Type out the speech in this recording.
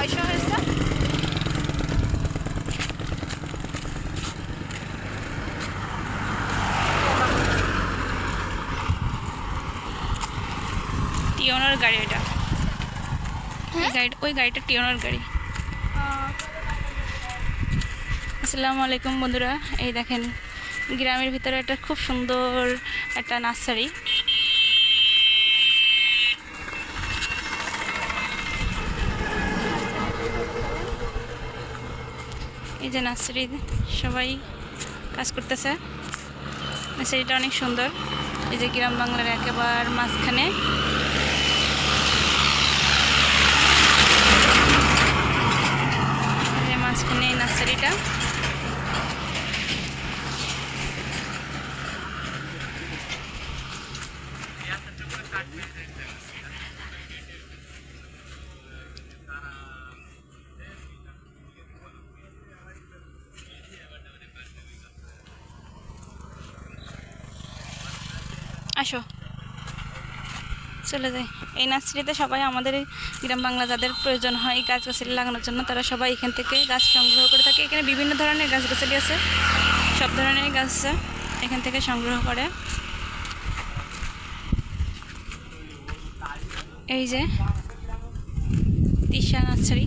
ছয়শো হয়েছে। টিওনার গাড়ি ওইটা ওই গাড়ি ওই গাড়িটা টিওনার গাড়ি। আসসালামু আলাইকুম বন্ধুরা। এই দেখেন গ্রামের ভিতরে একটা খুব সুন্দর একটা নার্সারি। এই যে নার্সারি সবাই কাজ করতেছে। নার্সারিটা অনেক সুন্দর। এই যে গ্রাম বাংলার একেবার মাঝখানে। মাঝখানে এই নার্সারিটা। আসো। চলে যাই। এই নার্সারিতে সবাই আমাদের গ্রাম বাংলা যাদের প্রয়োজন হয় এই গাছ গাছালি লাগানোর জন্য, তারা সবাই এখান থেকে গাছ সংগ্রহ করে থাকে। এখানে বিভিন্ন ধরনের গাছ গাছালি আছে। সব ধরনের গাছ এখান থেকে সংগ্রহ করে। এই যে তিশা নার্সারি।